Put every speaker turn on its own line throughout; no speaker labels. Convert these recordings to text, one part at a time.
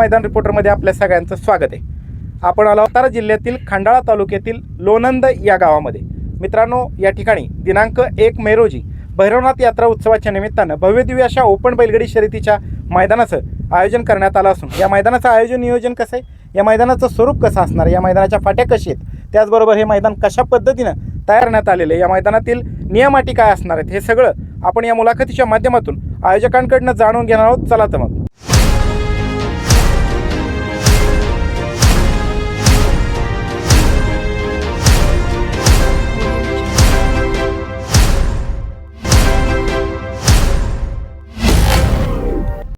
मैदान रिपोर्टरमध्ये आपल्या सगळ्यांचं स्वागत आहे. आपण आलो सातारा जिल्ह्यातील खंडाळा तालुक्यातील लोणंद या गावामध्ये. मित्रांनो या ठिकाणी दिनांक एक मे रोजी भैरवनाथ यात्रा उत्सवाच्या निमित्तानं भव्यदिव्य अशा ओपन बैलगडी शर्यतीच्या मैदानाचं आयोजन करण्यात आलं असून या मैदानाचं आयोजन नियोजन कसं आहे? या मैदानाचं स्वरूप कसं असणार या मैदानाच्या फाट्या कशी आहेत? त्याचबरोबर हे मैदान कशा पद्धतीनं तयार करण्यात आलेलं आहे? या मैदानातील नियमाटी काय असणार आहेत? हे सगळं आपण या मुलाखतीच्या माध्यमातून आयोजकांकडनं जाणून घेणार आहोत. चला तर मग.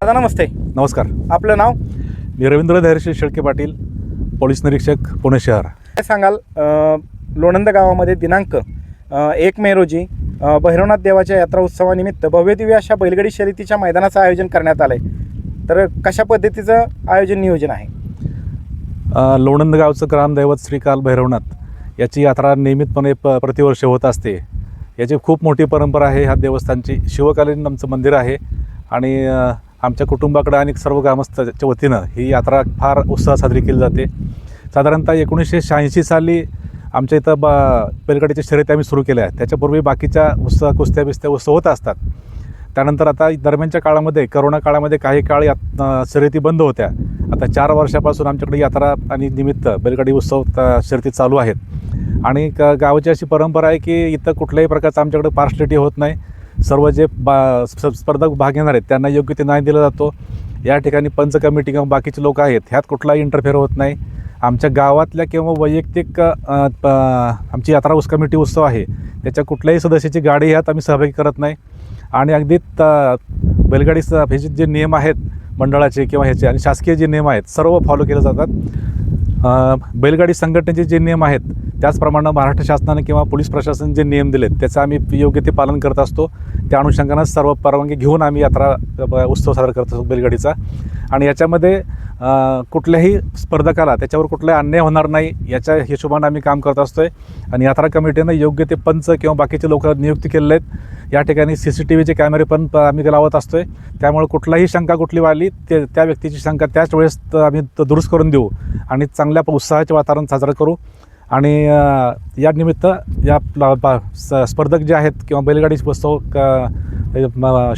दादा नमस्ते.
नमस्कार.
आपलं नाव?
मी रवींद्र धैर्यशील शेळके पाटील पोलीस निरीक्षक पुणे शहर.
काय सांगाल? अ, लोणंद गावामध्ये दिनांक अ, एक मे रोजी अ, भैरवनाथ देवाच्या यात्रा उत्सवानिमित्त भव्यदिव्य अशा बैलगाडी शर्यतीच्या मैदानाचं आयोजन करण्यात आलं आहे तर कशा पद्धतीचं आयोजन नियोजन आहे?
अ, लोणंद गावचं ग्रामदैवत श्रीकाल भैरवनाथ याची यात्रा नियमितपणे प प्रतिवर्ष होत असते. याची खूप मोठी परंपरा आहे. ह्या देवस्थानची शिवकालीन आमचं मंदिर आहे. आणि अ, आमच्या कुटुंबाकडं आणि सर्व ग्रामस्थाच्या वतीनं ही यात्रा फार उत्साहात साजरी केली जाते. साधारणतः एकोणीसशे शहाऐंशी साली आमच्या इथं बा बैलगाडीच्या शर्यती आम्ही सुरू केल्या. त्याच्यापूर्वी बाकीच्या उत्सव कुस्त्या बिस्त्या उत्सव होत असतात. त्यानंतर आता दरम्यानच्या काळामध्ये करोना काळामध्ये काही काळ यात शर्यती बंद होत्या. आता चार वर्षापासून आमच्याकडे यात्रा आणि निमित्त बैलगाडी उत्सव शर्यती चालू आहेत. आणि क गावाची अशी परंपरा आहे की इथं कुठल्याही प्रकारचं आमच्याकडे पार्सलिटी होत नाही. सर्व जे बा स्पर्धक भाग घेणार आहेत त्यांना योग्य ते न्याय दिला जातो. या ठिकाणी पंच कमिटी किंवा बाकीचे लोक आहेत ह्यात कुठलाही इंटरफेअर होत नाही. आमच्या गावातल्या किंवा वैयक्तिक प- आमची यात्रा उस कमिटी उत्सव आहे त्याच्या कुठल्याही सदस्याची गाडी ह्यात आम्ही सहभागी करत नाही. आणि अगदी त- बैलगाडी ह्याचे जे नियम आहेत मंडळाचे किंवा ह्याचे आणि शासकीय जे नियम आहेत सर्व फॉलो केले जातात. बैलगाडी संघटनेचे जे नियम आहेत त्याचप्रमाणे महाराष्ट्र शासनाने किंवा पोलीस प्रशासन जे नियम दिलेत त्याचं आम्ही योग्य ते पालन करत असतो. त्या अनुषंगानं सर्व परवानगी घेऊन आम्ही यात्रा उत्सव साजरा करत असतो बैलगाडीचा. आणि याच्यामध्ये कुठल्याही स्पर्धकाला त्याच्यावर कुठलाही अन्याय होणार नाही याच्या हिशोबाने आम्ही काम करत असतोय. आणि यात्रा कमिटीनं योग्य ते पंच किंवा बाकीचे लोक नियुक्ती केलेले आहेत. या ठिकाणी सी सी टी व्हीचे कॅमेरे पण आम्ही लावत असतोय. त्यामुळे कुठलाही शंका कुठली वाढली ते त्या व्यक्तीची शंका त्याच वेळेस आम्ही दुरुस्त करून देऊ आणि चांगल्या उत्साहाचे वातावरण साजरं करू. आणि या निमित्त या स- स्पर्धक जे आहेत किंवा बैलगाडी उत्सव क-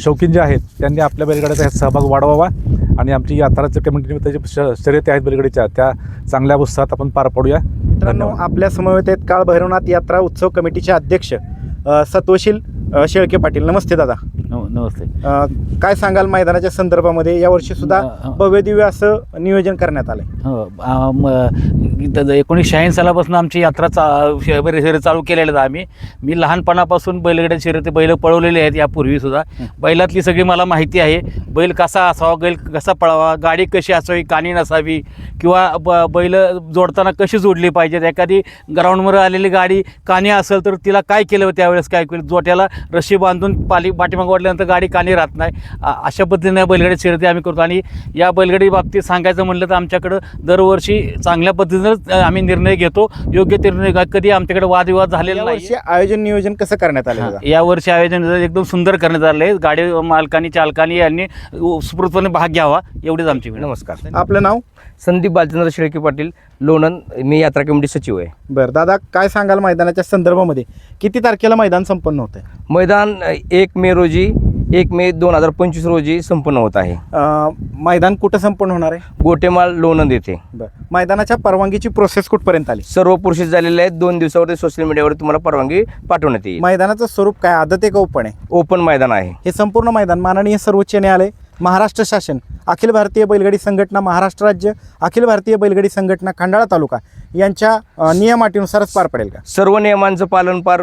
शौकीन जे आहेत त्यांनी आपल्या बैलगाड्याचा सहभाग वाढवावा. आणि आमची यात्राच्या कमिटी जे श शर्यती आहेत बैलगाडीच्या. त्या चांगल्या उत्साहात आपण पार पाडूया.
मित्रांनो
धन्यवाद.
आपल्या समवेत आहेत काळ भैरवनाथ यात्रा उत्सव कमिटीचे अध्यक्ष सत्वशील शेळके पाटील. नमस्ते दादा.
नम- नमस्ते.
काय सांगाल मैदानाच्या संदर्भामध्ये? यावर्षी सुद्धा
अ.
भव्यदिव्य असं नियोजन करण्यात आलंय.
इथं एकोणीसशे शहाऐंशी सालापासून आमची यात्रा चा बैल शर्यत चालू केलेल्या आम्ही. मी लहानपणापासून बैलगाड्या शर्यती बैल पळवलेले आहेत यापूर्वी सुद्धा. बैलातली सगळी मला माहिती आहे बैल कसा असावा बैल कसा पळावा गाडी कशी असावी कानी नसावी किंवा ब बैल जोडताना कशी जोडली पाहिजेत? एखादी ग्राउंडवर आलेली गाडी कानी असेल तर तिला काय केलं त्यावेळेस काय केलं? जोट्याला रशी बांधून पाली पाठीमाग वाढल्यानंतर गाडी कानी राहत नाही. अशा पद्धतीने बैलगाडी शर्यती आम्ही करतो. आणि या बैलगाडी बाबतीत सांगायचं म्हणलं तर आमच्याकडं दरवर्षी चांगल्या पद्धतीनं आम्ही निर्णय घेतो. योग्य ते निर्णय कधी आमच्याकडे वादविवाद झालेला नाही
आयोजन नियोजन कसं करण्यात आलं दादा?
या वर्षी आयोजन एकदम सुंदर करण्यात आलं आहे. गाडी मालकांनी चालकांनी यांनी सुपूर्तपणे भाग घ्यावा. एवढीच आमची विनंती.
नमस्कार.
आपलं नाव?
संदीप बालचंद्र शेळके पाटील लोणंद. मी यात्रा कमिटी सचिव आहे.
बरं दादा काय सांगाल मैदानाच्या संदर्भामध्ये? किती तारखेला मैदान संपन्न होतंय?
मैदान एक मे रोजी एक मे दोन हजार पंचवीस रोजी संपन्न होत आहे.
अ, मैदान कुठं संपन्न होणार आहे?
गोटेमाळ लोणंद येथे.
बरं. मैदानाच्या परवानगीची प्रोसेस कुठपर्यंत आली?
सर्व प्रोसेस झालेले आहेत. दोन दिवसावरती सोशल मीडियावर तुम्हाला परवानगी पाठवण्यात येईल.
मैदानाचं स्वरूप काय? आदत आहे का? ओपन आहे?
ओपन मैदान आहे.
हे संपूर्ण मैदान माननीय सर्वोच्च न्यायालय महाराष्ट्र शासन अखिल भारतीय बैलगाडी संघटना महाराष्ट्र राज्य अखिल भारतीय बैलगाडी संघटना खंडाळा तालुका यांच्या अ, नियम अटीनुसारच पार पडेल का?
सर्व नियमांचं पालन पार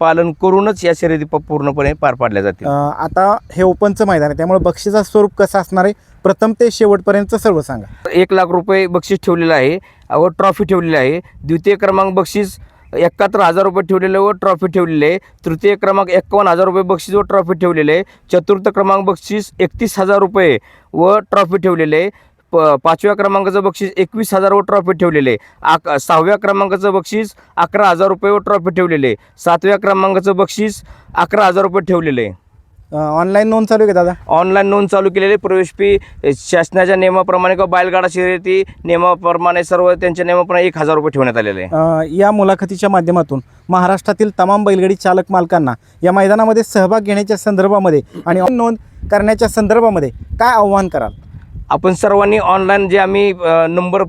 पालन करूनच या शर्यती पूर्णपणे पार पाडल्या जातील.
आता हे ओपनचं मैदान आहे त्यामुळे बक्षिसाचं स्वरूप कसं असणार आहे? प्रथम ते शेवटपर्यंत सर्व सांगा.
एक लाख रुपये बक्षीस ठेवलेलं आहे व ट्रॉफी ठेवलेली आहे. द्वितीय क्रमांक बक्षीस एकाहत्तर हजार रुपये ठेवलेले व ट्रॉफी ठेवलेली आहे तृतीय क्रमांक एक्कावन्न हजार रुपये बक्षीस व ट्रॉफी ठेवलेले आहे चतुर्थ क्रमांक बक्षीस एकतीस हजार रुपये व ट्रॉफी ठेवलेले आहे प पाचव्या क्रमांकाचं बक्षीस एकवीस हजार व ट्रॉफी ठेवलेले आहे. आक सहाव्या क्रमांकाचं बक्षीस अकरा हजार रुपये व ट्रॉफी ठेवलेले आहे. सातव्या क्रमांकाचं बक्षीस अकरा हजार रुपये ठेवलेले आहे.
ऑनलाईन नोंद चालू आहे का दादा?
ऑनलाईन नोंद चालू केलेली प्रवेश फी शासनाच्या नियमाप्रमाणे किंवा बैलगाडा शर्यती नियमाप्रमाणे सर्व त्यांच्या नियमाप्रमाणे एक हजार रुपये ठेवण्यात आलेले आहे.
अ, या मुलाखतीच्या माध्यमातून महाराष्ट्रातील तमाम बैलगाडी चालक मालकांना या मैदानामध्ये सहभाग घेण्याच्या संदर्भामध्ये आणि नोंद करण्याच्या संदर्भामध्ये काय आव्हान कराल?
आपण सर्वांनी ऑनलाईन जे आम्ही अ, नंबर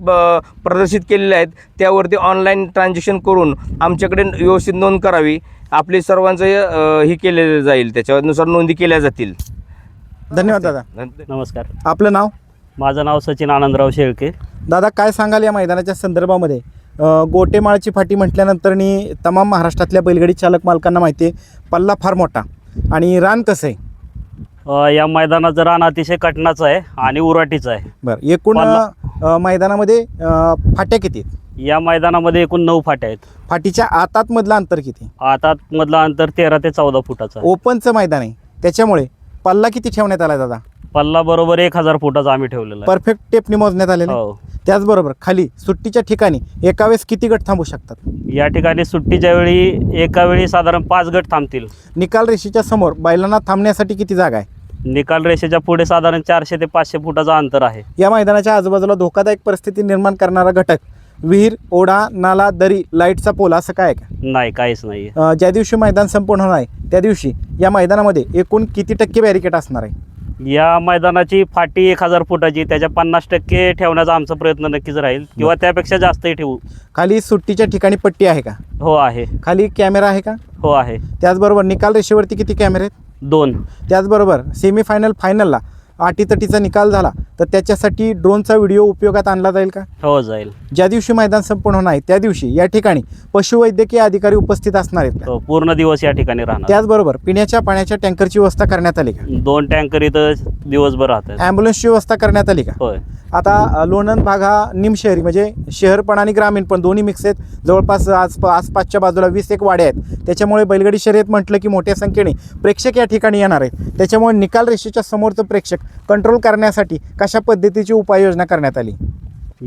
प्रदर्शित केलेले आहेत त्यावरती ऑनलाईन ट्रान्झॅक्शन करून आमच्याकडे व्यवस्थित नोंद करावी. आपले सर्वांचं अ, हे केलेलं जाईल. त्याच्यानुसार नोंदी केल्या जातील.
धन्यवाद दादा.
नमस्कार.
आपलं नाव?
माझं नाव सचिन आनंदराव शेळके.
दादा काय सांगाल या मैदानाच्या संदर्भामध्ये? अ, गोटेमाळची फाटी म्हटल्यानंतरनी तमाम महाराष्ट्रातल्या बैलगाडी चालक मालकांना माहिती आहे पल्ला फार मोठा. आणि रान कसं आहे?
अ, या मैदानाचं रान अतिशय कठणाचं आहे आणि उराटीचं आहे.
बरं एकूण अ, मैदानामध्ये अ, फाट्या किती आहेत?
या मैदानामध्ये एकूण नऊ फाट्या आहेत.
फाटीच्या आतात मधलं अंतर किती?
आता मधलं अंतर तेरा ते चौदा फुटाचं
ओपनचं मैदान आहे. त्याच्यामुळे पल्ला किती ठेवण्यात आला दादा?
पल्ला बरोबर एक हजार फुटाचा आम्ही ठेवलेला आहे.
परफेक्ट टेपने मोजण्यात आलेले
हो.
त्याचबरोबर खाली सुट्टीच्या ठिकाणी एका वेळेस किती गट थांबू शकतात?
या ठिकाणी सुट्टीच्या वेळी एका वेळी साधारण पाच गट थांबतील.
निकाल रेषेच्या समोर बैलांना थांबण्यासाठी किती जागा आहे?
निकाल रेषेच्या पुढे साधारण चारशे ते पाचशे फुटाचं अंतर आहे.
या मैदानाच्या आजूबाजूला धोकादायक परिस्थिती निर्माण करणारा घटक विहीर ओढा नाला दरी लाईटचा पोल असं काय आहे का?
नाही काहीच नाही
अं, ज्या दिवशी मैदान संपूर्ण होणार आहे त्या दिवशी या मैदानामध्ये एकूण किती टक्के बॅरिकेड असणार आहे?
या मैदानाची फाटी एक हजार फुटाची त्याच्या पन्नास टक्के ठेवण्याचा आमचा प्रयत्न नक्कीच राहील. किंवा त्यापेक्षा जास्तही ठेवू.
खाली सुट्टीच्या ठिकाणी पट्टी आहे का?
हो आहे.
खाली कॅमेरा आहे का?
हो आहे.
त्याचबरोबर निकाल रेषेवरती किती कॅमेरे आहेत?
दोन.
त्याचबरोबर सेमीफायनल फायनलला अटीतटीचा निकाल झाला तर त्याच्यासाठी ड्रोनचा व्हिडिओ उपयोगात आणला जाईल का?
हो जाईल.
ज्या दिवशी मैदान संपूर्ण होणार आहे त्या दिवशी या ठिकाणी पशुवैद्यकीय अधिकारी उपस्थित असणार आहेत का?
हो, पूर्ण दिवस या ठिकाणी राहणार.
त्याचबरोबर पिण्याच्या पाण्याच्या टँकरची व्यवस्था करण्यात आली का?
दोन टँकर इथं दिवसभर राहतात.
ॲम्ब्युलन्सची व्यवस्था करण्यात आली का?
होय.
आता लोणंद भाग हा निमशहरी म्हणजे शहर पण आणि ग्रामीण पण दोन्ही मिक्स आहेत. जवळपास आज आसपासच्या बाजूला वीस एक वाड्या आहेत. त्याच्यामुळे बैलगाडी शर्यत म्हटलं की मोठ्या संख्येने प्रेक्षक या ठिकाणी येणार आहेत. त्याच्यामुळे निकाल रेषेच्या समोरचं प्रेक्षक कंट्रोल करण्यासाठी कशा पद्धतीची उपाययोजना करण्यात आली?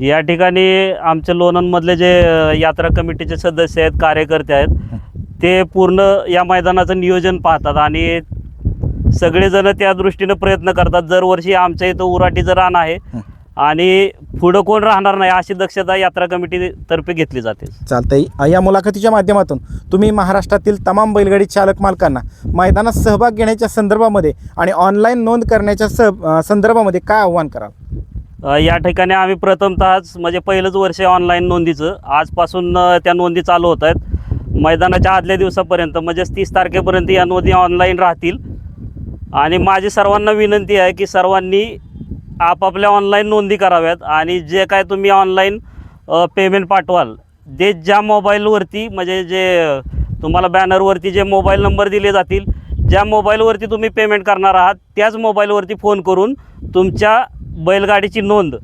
या ठिकाणी आमच्या लोणंदमधले जे यात्रा कमिटीचे सदस्य आहेत कार्यकर्ते आहेत ते पूर्ण या मैदानाचं नियोजन पाहतात आणि सगळेजण त्या दृष्टीनं प्रयत्न करतात. दरवर्षी आमच्या इथं उराटीचं रान आहे. आणि पुढं कोण राहणार नाही अशी दक्षता यात्रा कमिटीतर्फे घेतली जाते.
चालतंय. या मुलाखतीच्या माध्यमातून तुम्ही महाराष्ट्रातील तमाम बैलगाडी चालक मालकांना मैदानात सहभाग घेण्याच्या संदर्भामध्ये आणि ऑनलाईन नोंद करण्याच्या सह संदर्भामध्ये काय आव्हान कराल?
या ठिकाणी आम्ही प्रथमतःच म्हणजे पहिलंच वर्ष ऑनलाईन नोंदीचं. आजपासून त्या नोंदी चालू होत आहेत. मैदानाच्या आदल्या दिवसापर्यंत म्हणजेच तीस तारखेपर्यंत या नोंदी ऑनलाईन राहतील. आणि माझी सर्वांना विनंती आहे की सर्वांनी आपापल्या ऑनलाईन नोंदी कराव्यात आणि जे काय तुम्ही ऑनलाईन पेमेंट पाठवाल ते ज्या मोबाईलवरती म्हणजे जे तुम्हाला बॅनरवरती जे मोबाईल नंबर दिले जातील ज्या मोबाईलवरती तुम्ही पेमेंट करणार आहात त्याच मोबाईलवरती फोन करून तुमच्या बैलगाडीची नोंद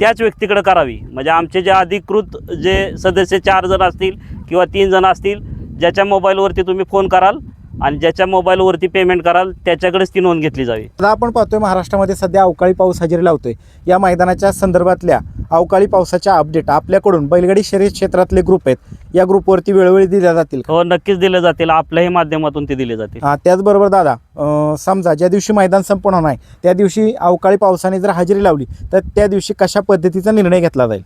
त्याच व्यक्तीकडे करावी. म्हणजे आमचे जे अधिकृत जे सदस्य चार जण असतील किंवा तीन जण असतील ज्याच्या मोबाईलवरती तुम्ही फोन कराल आणि ज्याच्या मोबाईलवरती पेमेंट कराल त्याच्याकडेच ती नोंद घेतली जावी.
आता आपण पाहतोय महाराष्ट्रामध्ये सध्या अवकाळी पाऊस हजेरी लावतोय. या मैदानाच्या संदर्भातल्या अवकाळी पावसाच्या अपडेट आपल्याकडून बैलगाडी शर्यत क्षेत्रातले ग्रुप आहेत या ग्रुपवरती वेळोवेळी दिल्या जातील?
हो नक्कीच दिले जातील. आपल्याही माध्यमातून ते दिले जातील.
हा, त्याचबरोबर दादा अं, समजा ज्या दिवशी मैदान संपूर्ण होणार आहे त्या दिवशी अवकाळी पावसाने जर हजेरी लावली तर त्या दिवशी कशा पद्धतीचा निर्णय घेतला जाईल?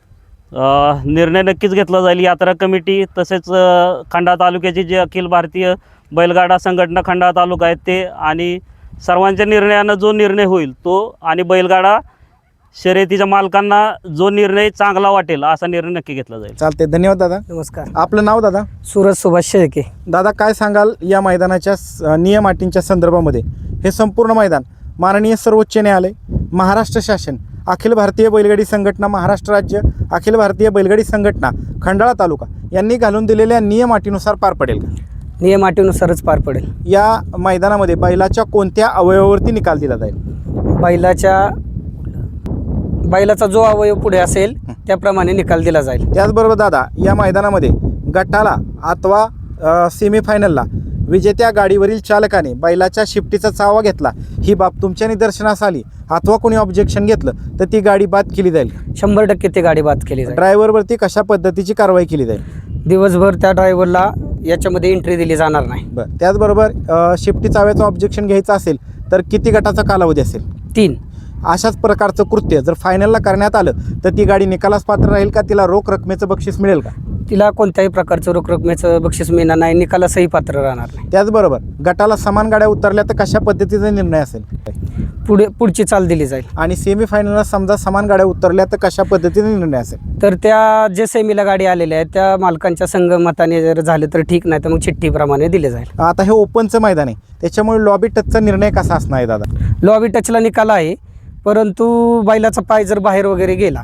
अ, निर्णय नक्कीच घेतला जाईल. यात्रा कमिटी तसेच अ, खंडाळा तालुक्याची जे अखिल भारतीय बैलगाडा संघटना खंडाळा तालुका आहेत ते आणि सर्वांच्या निर्णयानं जो निर्णय होईल तो आणि बैलगाडा शर्यतीच्या मालकांना जो निर्णय चांगला वाटेल असा निर्णय नक्की घेतला जाईल.
चालते धन्यवाद दादा.
नमस्कार.
आपलं नाव दादा?
सूरज सुभाष शेळके.
दादा काय सांगाल या मैदानाच्या स- नियम अटींच्या संदर्भामध्ये? हे संपूर्ण मैदान माननीय सर्वोच्च न्यायालय महाराष्ट्र शासन अखिल भारतीय बैलगाडी संघटना महाराष्ट्र राज्य अखिल भारतीय बैलगाडी संघटना खंडाळा तालुका यांनी घालून दिलेल्या नियम अटीनुसार पार पडेल का?
नियम अटीनुसारच पार पडेल.
या मैदानामध्ये बैलाच्या कोणत्या अवयवावरती निकाल दिला जाईल?
बैलाच्या बैलाचा जो अवयव पुढे असेल त्याप्रमाणे निकाल दिला जाईल.
त्याचबरोबर दादा या मैदानामध्ये गटाला अथवा अ, सेमीफायनलला विजेत्या गाडीवरील चालकाने बैलाच्या शिफ्टीचा चावा घेतला. ही बाब तुमच्या निदर्शनास आली. अथवा कोणी ऑब्जेक्शन घेतलं तर ती गाडी बाद केली जाईल.
शंभर टक्के ते गाडी बाद केली जाईल.
ड्रायव्हरवरती कशा पद्धतीची कारवाई केली जाईल?
दिवसभर त्या ड्रायव्हरला याच्यामध्ये एंट्री दिली जाणार नाही.
बरं त्याचबरोबर अ, शिफ्टी चाव्याचं ऑब्जेक्शन घ्यायचं असेल तर किती गटाचा कालावधी असेल?
तीन.
अशाच प्रकारचं कृत्य जर फायनलला करण्यात आलं तर ती गाडी निकालास पात्र राहील का? तिला रोख रकमेचं बक्षीस मिळेल का?
तिला कोणत्याही प्रकारचं रोख रकमेचं बक्षीस मिळणार नाही निकालासही पात्र राहणार नाही.
त्याचबरोबर गटाला समान गाड्या उतरल्या तर कशा पद्धतीचा निर्णय असेल?
पुढे पुढची चाल दिली जाईल.
आणि सेमीफायनलला समजा समान गाड्या उतरल्या तर कशा पद्धतीने निर्णय असेल?
तर त्या जे सेमीला गाडी आलेल्या आहेत त्या मालकांच्या संगमताने जर झालं तर ठीक नाही तर मग चिठ्ठीप्रमाणे दिले जाईल.
आता हे ओपनचं मैदान आहे. त्याच्यामुळे लॉबी टचचा निर्णय कसा असणार आहे दादा?
लॉबी टचला निकाल आहे परंतु बैलाचा पाय जर बाहेर वगैरे गेला.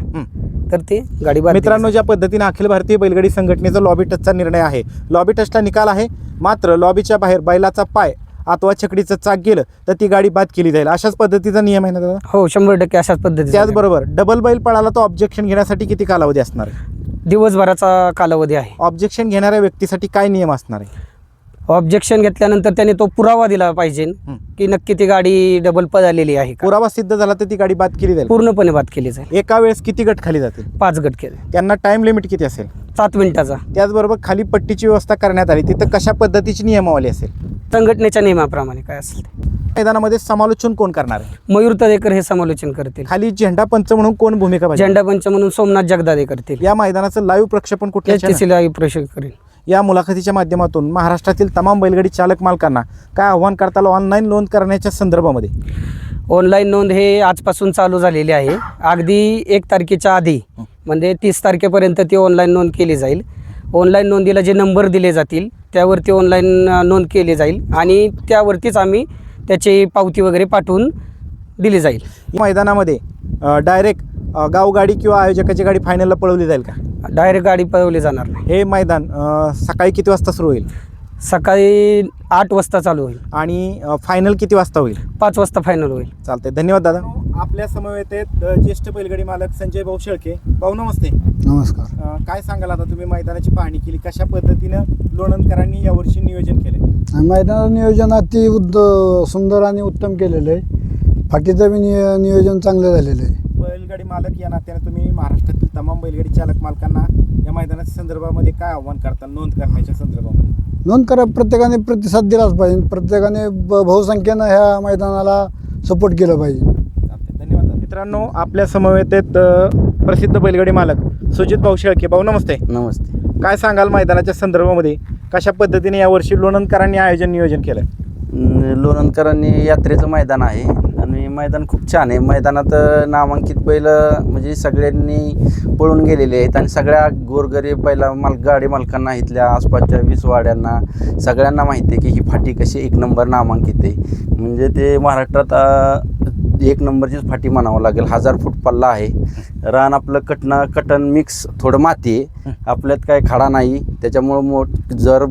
तर ते गाडी बाद
मित्रांनो ज्या पद्धतीने अखिल भारतीय बैलगाडी संघटनेचा लॉबी टचचा निर्णय आहे लॉबी टचला निकाल आहे. मात्र लॉबीच्या बाहेर बैलाचा पाय अथवा छकडीचं चाक गेलं तर ती गाडी बाद केली जाईल. अशाच पद्धतीचा नियम आहे ना दादा?
हो शंभर टक्के अशाच पद्धतीने
त्याचबरोबर डबल बैल पळाला तो ऑब्जेक्शन घेण्यासाठी किती कालावधी असणार आहे?
दिवसभराचा कालावधी आहे.
ऑब्जेक्शन घेणाऱ्या व्यक्तीसाठी काय नियम असणार आहे?
ऑब्जेक्शन घेतल्यानंतर त्याने तो पुरावा दिला पाहिजे. की नक्की ती गाडी डबल पळालेली आहे का?
पुरावा सिद्ध झाला तर ती गाडी बाद केली जाईल.
पूर्णपणे बाद केली जाईल.
एका वेळेस किती गट खाली जातील?
पाच गट केले.
त्यांना टाइम लिमिट किती असेल?
सात मिनिटाचा.
त्याचबरोबर खाली पट्टीची व्यवस्था करण्यात आली. तिथं कशा पद्धतीची नियमावली असेल?
संघटनेच्या नियमाप्रमाणे काय असेल ते.
मैदानामध्ये समालोचन कोण करणार आहे?
मयूर तदेकर हे समालोचन करतील.
खाली झेंडा पंच म्हणून कोण भूमिका बजावणार?
झेंडा पंच म्हणून सोमनाथ जगदादे करतील.
या मैदानाचं लाईव्ह प्रक्षेपण कुठल्या
एच टी
channel?
सीला प्रवेश करेल
या मुलाखतीच्या माध्यमातून महाराष्ट्रातील तमाम बैलगाडी चालक मालकांना काय आव्हान करताल? ऑनलाईन नोंद करण्याच्या संदर्भामध्ये.
ऑनलाईन नोंद हे आजपासून चालू झालेली आहे. अगदी एक तारखेच्या आधी म्हणजे तीस तारखेपर्यंत ती ऑनलाईन नोंद केली जाईल. ऑनलाईन नोंदीला जे नंबर दिले जातील त्यावरती ऑनलाईन नोंद केली जाईल आणि त्यावरतीच आम्ही त्याची पावती वगैरे पाठवून दिली जाईल.
मैदानामध्ये डायरेक्ट गावगाडी किंवा आयोजकाची गाडी फायनलला पळवली जाईल का?
डायरेक्ट गाडी पळवली जाणार नाही.
हे मैदान अ, सकाळी किती वाजता सुरू होईल?
सकाळी आठ वाजता चालू होईल.
आणि फायनल किती वाजता होईल?
पाच वाजता फायनल होईल.
चालतंय. धन्यवाद दादा. आपल्या समवेत आहेत ज्येष्ठ बैलगाडी मालक संजय भाऊ शेळके. भाऊ नमस्ते.
नमस्कार.
अ, काय सांगाल आता तुम्ही मैदानाची पाहणी केली? कशा पद्धतीनं लोणंदकरांनी यावर्षी नियोजन केलंय?
मैदानाचं नियोजन अति उद्द सुंदर आणि उत्तम केलेलं आहे. फाटीचं बी निय नियोजन चांगलं झालेलं आहे.
बैलगाडी मालक या नात्याने तुम्ही महाराष्ट्रातील तमाम बैलगाडी चालक मालकांना या मैदानाच्या संदर्भामध्ये काय आव्हान करताल नोंद करण्याच्या संदर्भामध्ये.
नोंद करा प्रत्येकाने प्रतिसाद दिलाच पाहिजे. प्रत्येकाने ब बहुसंख्येनं ह्या मैदानाला सपोर्ट केलं पाहिजे.
चालतंय. धन्यवाद. मित्रांनो आपल्या समवेत आहेत अ, प्रसिद्ध बैलगाडी मालक सुजित भाऊ शेळके. भाऊ नमस्ते.
नमस्ते.
काय सांगाल मैदानाच्या संदर्भामध्ये? कशा पद्धतीने यावर्षी लोणंदकरांनी आयोजन नियोजन केलं?
लोणंदकरांनी यात्रेचं मैदान आहे. मैदान खूप छान आहे. मैदानात नामांकित बैल म्हणजे सगळ्यांनी पळून गेलेले आहेत आणि सगळ्या गोरगरीब बैला माल गाडी मालकांना इथल्या आसपासच्या वीस वाड्यांना सगळ्यांना माहिती आहे की ही फाटी कशी एक नंबर नामांकित आहे. म्हणजे ते महाराष्ट्रात एक नंबरचीच फाटी म्हणावं लागेल. हजार फूट पल्ला आहे. रान आपलं कटणं कटन मिक्स थोडं माती आहे. आपल्यात काय खडा नाही. त्याच्यामुळं मोठ जर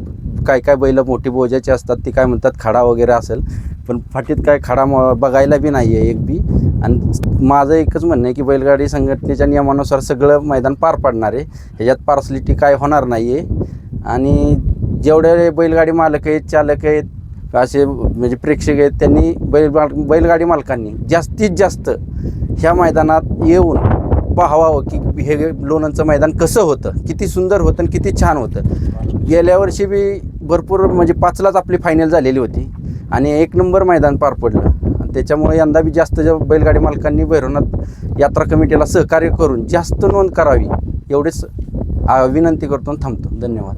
काय काय बैल मोठी बोजाची असतात ती काय म्हणतात खडा वगैरे असेल पण फाटीत काय खडा म- बघायला बी नाही आहे एक बी. आणि माझं एकच म्हणणं आहे की बैलगाडी संघटनेच्या नियमानुसार सगळं मैदान पार पाडणार आहे. ह्याच्यात पार्सलिटी काय होणार नाही आहे आणि जेवढे बैलगाडी मालक आहेत चालक आहेत असे म्हणजे प्रेक्षक आहेत त्यांनी बैल बैलगाडी मालकांनी जास्तीत जास्त ह्या मैदानात येऊन पाहावं की हे लोणंदचं मैदान कसं होतं किती सुंदर होतं आणि किती छान होतं. गेल्या वर्षी बी भरपूर म्हणजे पाचलाच आपली फायनल झालेली होती. आणि एक नंबर मैदान पार पडलं. आणि त्याच्यामुळे यंदा बी जास्त ज्या बैलगाडी मालकांनी भैरवनाथ यात्रा कमिटीला सहकार्य करून जास्त नोंद करावी एवढेच विनंती करतो आणि थांबतो. धन्यवाद.